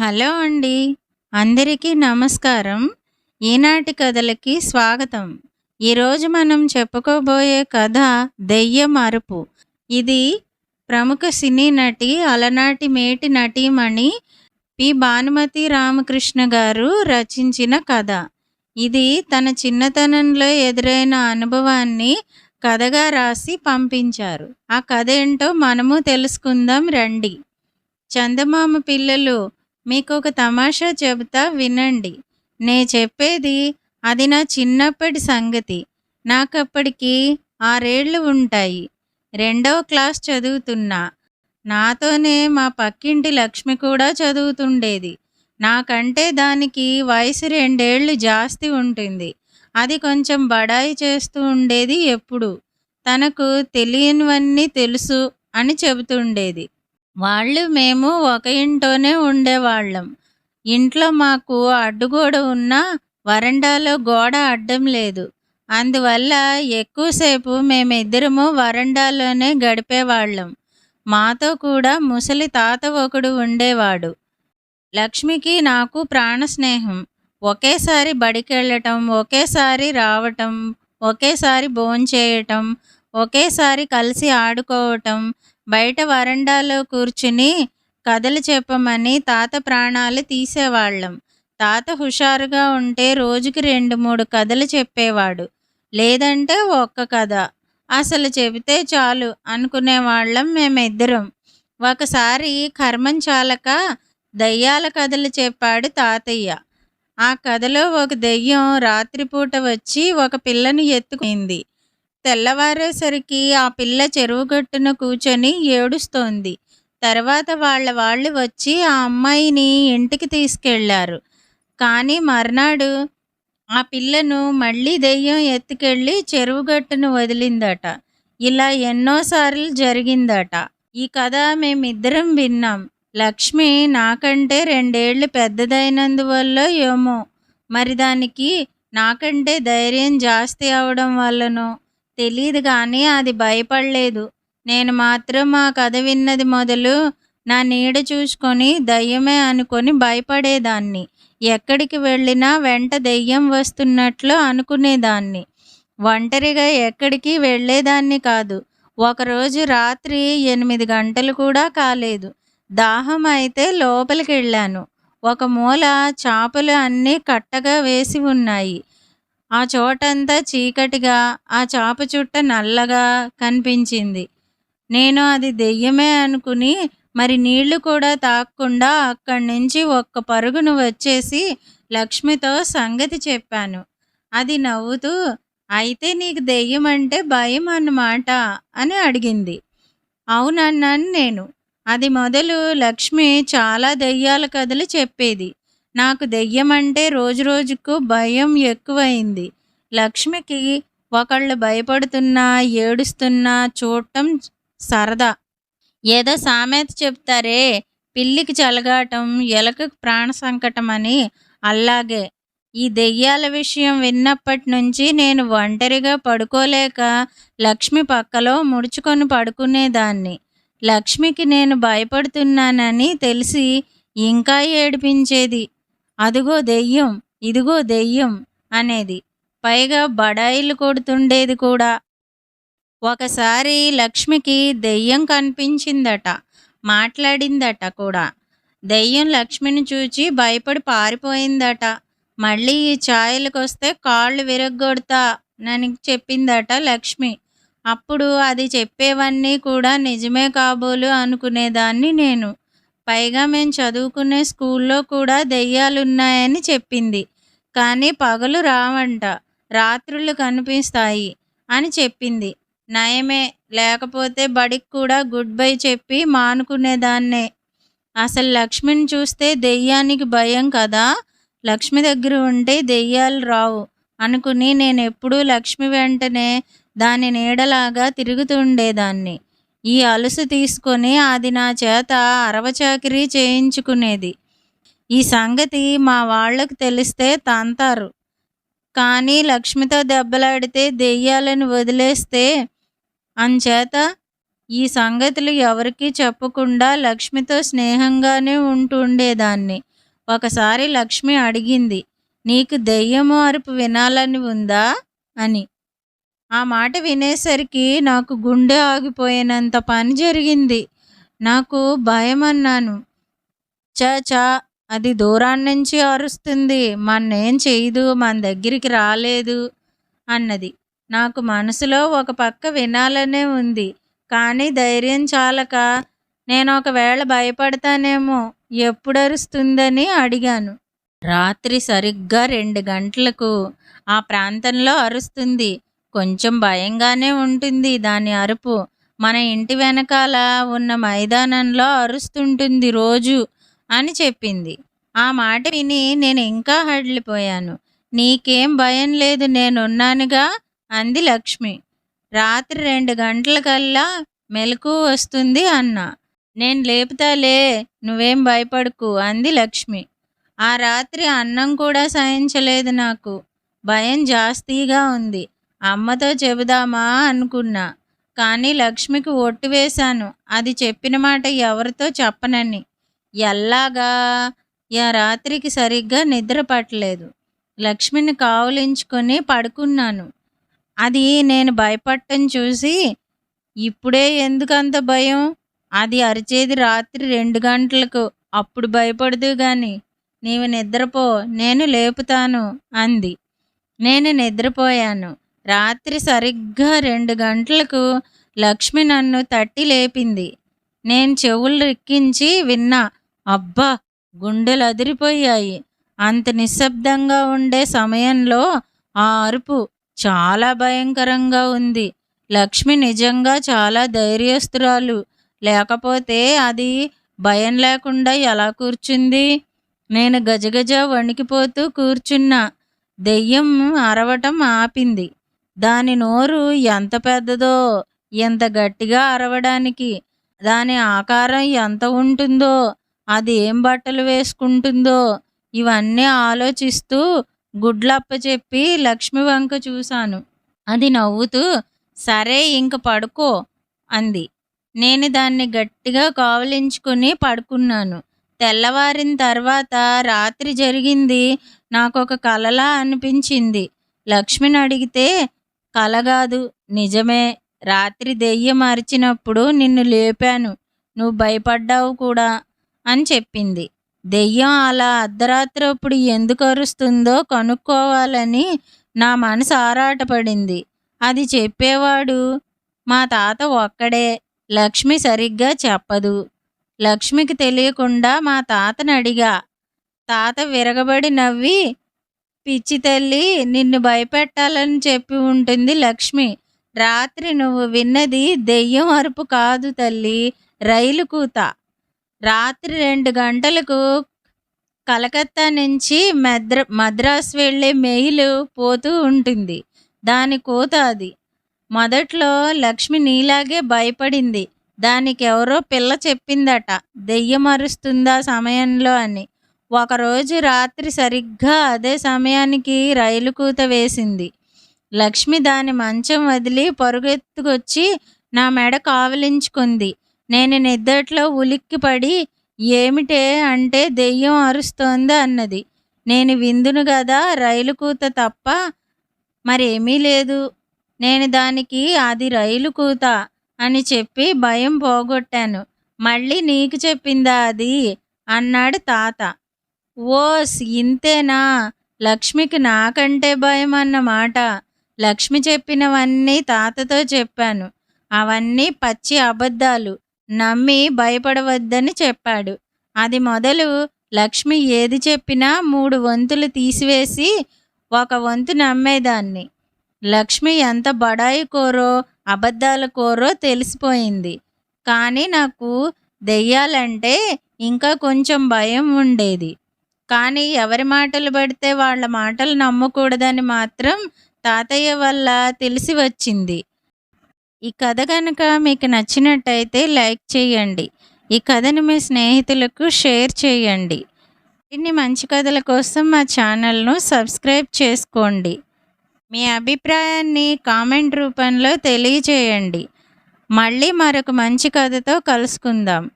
Hello అండి. అందరికీ నమస్కారం. ఈనాటి కథలకి స్వాగతం. ఈరోజు మనం చెప్పుకోబోయే కథ దెయ్య మార్పు. ఇది ప్రముఖ సినీ నటి అలనాటి మేటి నటీమణి పి. భానుమతి రామకృష్ణ గారు రచించిన కథ. ఇది తన చిన్నతనంలో ఎదురైన అనుభవాన్ని కథగా రాసి పంపించారు. ఆ కథ ఏంటో మనము తెలుసుకుందాం రండి. చందమామ పిల్లలు మీకు ఒక తమాషా చెబుతా వినండి. నే చెప్పేది అది నా చిన్నప్పటి సంగతి. నాకప్పటికి ఆరేళ్ళు ఉంటాయి. రెండవ క్లాస్ చదువుతున్నా. నాతోనే మా పక్కింటి లక్ష్మి కూడా చదువుతుండేది. నాకంటే దానికి వయసు రెండేళ్ళు జాస్తి ఉంటుంది. అది కొంచెం బడాయి చేస్తూ ఉండేది ఎప్పుడు. తనకు తెలియనివన్నీ తెలుసు అని చెబుతుండేది. వాళ్ళు మేము ఒక ఇంట్లోనే ఉండేవాళ్ళం. ఇంట్లో మాకు అడ్డుగోడ ఉన్నా వరండాలో గోడ అడ్డం లేదు. అందువల్ల ఎక్కువసేపు మేమిద్దరము వరండాలోనే గడిపేవాళ్ళం. మాతో కూడా ముసలి తాత ఒకడు ఉండేవాడు. లక్ష్మికి నాకు ప్రాణ స్నేహం ఒకేసారి బడికెళ్ళటం ఒకేసారి రావటం ఒకేసారి భోంచేయటం ఒకేసారి కలిసి ఆడుకోవటం బయట వరండాలో కూర్చుని కథలు చెప్పమని తాత ప్రాణాలు తీసేవాళ్ళం. తాత హుషారుగా ఉంటే రోజుకి రెండు మూడు కథలు చెప్పేవాడు. లేదంటే ఒక్క కథ. అసలు చెబితే చాలు అనుకునేవాళ్ళం మేమిద్దరం. ఒకసారి కర్మం చాలక దయ్యాల కథలు చెప్పాడు తాతయ్య. ఆ కథలో ఒక దెయ్యం రాత్రిపూట వచ్చి ఒక పిల్లని ఎత్తుకుంది. తెల్లవారేసరికి ఆ పిల్ల చెరువు గట్టున కూర్చొని ఏడుస్తోంది. తర్వాత వాళ్ళ వాళ్ళు వచ్చి ఆ అమ్మాయిని ఇంటికి తీసుకెళ్ళారు. కానీ మర్నాడు ఆ పిల్లను మళ్ళీ దెయ్యం ఎత్తుకెళ్ళి చెరువు గట్టును వదిలిందట. ఇలా ఎన్నోసార్లు జరిగిందట. ఈ కథ మేమిద్దరం విన్నాం. లక్ష్మి నాకంటే రెండేళ్ళు పెద్దదైనందువల్ల ఏమో. మరి దానికి నాకంటే ధైర్యం జాస్తి అవడం వల్లనో తెలియదు కానీ అది భయపడలేదు. నేను మాత్రం ఆ కథ విన్నది మొదలు నా నీడ చూసుకొని దయ్యమే అనుకొని భయపడేదాన్ని. ఎక్కడికి వెళ్ళినా వెంట దెయ్యం వస్తున్నట్లు అనుకునేదాన్ని. ఒంటరిగా ఎక్కడికి వెళ్ళేదాన్ని కాదు. ఒకరోజు రాత్రి ఎనిమిది గంటలు కూడా కాలేదు. దాహం అయితే లోపలికి వెళ్ళాను ఒక మూల చేపలు అన్నీ కట్టగా వేసి ఉన్నాయి. ఆ చోటంతా చీకటిగా ఆ చాప చుట్ట నల్లగా కనిపించింది. నేను అది దెయ్యమే అనుకుని మరి నీళ్ళు కూడా తాక్కుండా అక్కడి నుంచి ఒక్క పరుగును వచ్చేసి లక్ష్మితో సంగతి చెప్పాను. అది నవ్వుతూ అయితే నీకు దెయ్యం అంటే భయం అన్నమాట అని అడిగింది. అవునన్నాను నేను. అది మొదలు లక్ష్మి చాలా దెయ్యాల కథలు చెప్పేది. నాకు దెయ్యం అంటే రోజు రోజుకు భయం ఎక్కువైంది. లక్ష్మికి ఒకళ్ళు భయపడుతున్నా ఏడుస్తున్నా చూడటం సరదా. ఏదో సామెత చెప్తారే పిల్లికి చలగాటం ఎలకకు ప్రాణ సంకటం అని అలాగే ఈ దెయ్యాల విషయం విన్నప్పటి నుంచి నేను ఒంటరిగా పడుకోలేక లక్ష్మి పక్కలో ముడుచుకొని పడుకునేదాన్ని. లక్ష్మికి నేను భయపడుతున్నానని తెలిసి ఇంకా ఏడిపించేది. అదిగో దెయ్యం ఇదిగో దెయ్యం అనేది పైగా బడాయిలు కొడుతుండేది కూడా. ఒకసారి లక్ష్మికి దెయ్యం కనిపించిందట మాట్లాడిందట కూడా. దెయ్యం లక్ష్మిని చూచి భయపడి పారిపోయిందట. మళ్ళీ ఈ ఛాయలకు వస్తే కాళ్ళు విరగ్గొడతా నని చెప్పిందట లక్ష్మి. అప్పుడు అది చెప్పేవన్నీ కూడా నిజమే కాబోలు అనుకునేదాన్ని నేను. పైగా మేము చదువుకునే స్కూల్లో కూడా దెయ్యాలున్నాయని చెప్పింది. కానీ పగలు రావంట రాత్రులు కనిపిస్తాయి అని చెప్పింది. నయమే లేకపోతే బడికి కూడా గుడ్ బై చెప్పి మానుకునేదాన్నే. అసలు లక్ష్మిని చూస్తే దెయ్యానికి భయం కదా? లక్ష్మి దగ్గర ఉంటే దెయ్యాలు రావు అనుకుని నేను ఎప్పుడూ లక్ష్మి వెంటనే దాని నీడలాగా తిరుగుతుండేదాన్ని ఈ అలుసు తీసుకొని అది నా చేత అరవచాకిరీ చేయించుకునేది. ఈ సంగతి మా వాళ్ళకు తెలిస్తే తంతారు. కానీ లక్ష్మితో దెబ్బలాడితే దెయ్యాలను వదిలేస్తే అంచేత ఈ సంగతులు ఎవరికీ చెప్పకుండా లక్ష్మితో స్నేహంగానే ఉంటుండేదాన్ని. ఒకసారి లక్ష్మి అడిగింది నీకు దెయ్యము అరుపు వినాలని ఉందా? అని. ఆ మాట వినేసరికి నాకు గుండె ఆగిపోయినంత పని జరిగింది. నాకు భయం అన్నాను చా అది అది దూరాన్నించి అరుస్తుంది. మన్నేం చేయదు మన దగ్గరికి రాలేదు అన్నది. నాకు మనసులో ఒక పక్క వినాలనే ఉంది. కానీ ధైర్యం చాలక నేను ఒకవేళ భయపడతానేమో ఎప్పుడు అరుస్తుందని అడిగాను. రాత్రి సరిగ్గా రెండు గంటలకు ఆ ప్రాంతంలో అరుస్తుంది. కొంచెం భయంగానే ఉంటుంది దాని అరుపు. మన ఇంటి వెనకాల ఉన్న మైదానంలో అరుస్తుంటుంది రోజు అని చెప్పింది. ఆ మాట విని నేను ఇంకా హడిలిపోయాను. నీకేం భయం లేదు నేనున్నానుగా అంది లక్ష్మి. రాత్రి రెండు గంటలకల్లా మెలకు వస్తుంది అన్న. నేను లేపుతాలే నువ్వేం భయపడకు అంది లక్ష్మి. ఆ రాత్రి అన్నం కూడా సహించలేదు నాకు. భయం జాస్తిగా ఉంది. అమ్మతో చెబుదామా అనుకున్నా. కానీ లక్ష్మికి ఒట్టు వేశాను. అది చెప్పిన మాట ఎవరితో చెప్పనని. ఎల్లాగా? ఆ రాత్రికి సరిగ్గా నిద్ర పట్టలేదు. లక్ష్మిని కావులించుకొని పడుకున్నాను. అది నేను భయపడటం చూసి ఇప్పుడే ఎందుకంత భయం? అది అరిచేది రాత్రి రెండు గంటలకు. అప్పుడు భయపడదు గాని. నీవు నిద్రపో నేను లేపుతాను అంది. నేను నిద్రపోయాను. రాత్రి సరిగ్గా రెండు గంటలకు లక్ష్మి నన్ను తట్టి లేపింది. నేను చెవులు రిక్కించి విన్నా అబ్బా గుండెలు అదిరిపోయాయి. అంత నిశ్శబ్దంగా ఉండే సమయంలో ఆ అరుపు చాలా భయంకరంగా ఉంది. లక్ష్మి నిజంగా చాలా ధైర్యస్తురాలు. లేకపోతే అది భయం లేకుండా ఎలా కూర్చుంది? నేను గజగజ వణికిపోతూ కూర్చున్నా. దెయ్యం అరవటం ఆపింది. దాని నోరు ఎంత పెద్దదో ఎంత గట్టిగా అరవడానికి దాని ఆకారం ఎంత ఉంటుందో అది ఏం బట్టలు వేసుకుంటుందో ఇవన్నీ ఆలోచిస్తూ గుడ్లప్ప చెప్పి లక్ష్మి వంక చూశాను. అది నవ్వుతూ సరే ఇంక పడుకో అంది. నేను దాన్ని గట్టిగా కావలించుకుని పడుకున్నాను. తెల్లవారిన తర్వాత రాత్రి జరిగింది నాకు ఒక కలలా అనిపించింది. లక్ష్మిని అడిగితే కలగాదు. నిజమే రాత్రి దెయ్యం అరిచినప్పుడు నిన్ను లేపాను. నువ్వు భయపడ్డావు కూడా అని చెప్పింది. దెయ్యం అలా అర్ధరాత్రప్పుడు ఎందుకు అరుస్తుందో కనుక్కోవాలని నా మనసు ఆరాటపడింది. అది చెప్పేవాడు మా తాత ఒక్కడే లక్ష్మి సరిగ్గా చెప్పదు. లక్ష్మికి తెలియకుండా మా తాతని అడిగా. తాత విరగబడి నవ్వి పిచ్చి తల్లి నిన్ను భయపెట్టాలని చెప్పి ఉంటుంది లక్ష్మి. రాత్రి నువ్వు విన్నది దెయ్యం అరుపు కాదు తల్లి రైలు కూత. రాత్రి రెండు గంటలకు కలకత్తా నుంచి మద్ర మద్రాసు వెళ్ళే మెయిల్ పోతూ ఉంటుంది. దాని కూత అది. మొదట్లో లక్ష్మి నీలాగే భయపడింది. దానికి ఎవరో పిల్ల చెప్పిందట దెయ్యం అరుస్తుందా సమయంలో అని. ఒకరోజు రాత్రి సరిగ్గా అదే సమయానికి రైలు కూత వేసింది. లక్ష్మి దాని మంచం వదిలి పరుగెత్తుకొచ్చి నా మెడ కావలించుకుంది. నేను నిద్దట్లో ఉలిక్కిపడి ఏమిటే అంటే దెయ్యం అరుస్తోంది అన్నది. నేను విందును కదా రైలు కూత తప్ప మరేమీ లేదు. నేను దానికి అది రైలు కూత అని చెప్పి భయం పోగొట్టాను. మళ్ళీ నీకు చెప్పిందా అది? అన్నాడు తాత. ఓస్ ఇంతేనా? లక్ష్మికి నాకంటే భయం అన్నమాట లక్ష్మి చెప్పినవన్నీ తాతతో చెప్పాను. అవన్నీ పచ్చి అబద్ధాలు. నమ్మి భయపడవద్దని చెప్పాడు. అది మొదలు లక్ష్మి ఏది చెప్పినా మూడు వంతులు తీసివేసి ఒక వంతు నమ్మేదాన్ని. లక్ష్మి ఎంత బడాయి కోరో అబద్ధాల కోరో తెలిసిపోయింది. కానీ నాకు దెయ్యాలంటే ఇంకా కొంచెం భయం ఉండేది. కానీ ఎవరి మాటలు పడితే వాళ్ళ మాటలు నమ్మకూడదని మాత్రం తాతయ్య వల్ల తెలిసి వచ్చింది. ఈ కథ కనుక మీకు నచ్చినట్టయితే లైక్ చేయండి. ఈ కథను మీ స్నేహితులకు షేర్ చేయండి. ఇన్ని మంచి కథల కోసం మా ఛానల్ను సబ్స్క్రైబ్ చేసుకోండి. మీ అభిప్రాయాన్ని కామెంట్ రూపంలో తెలియజేయండి. మళ్ళీ మరొక మంచి కథతో కలుసుకుందాం.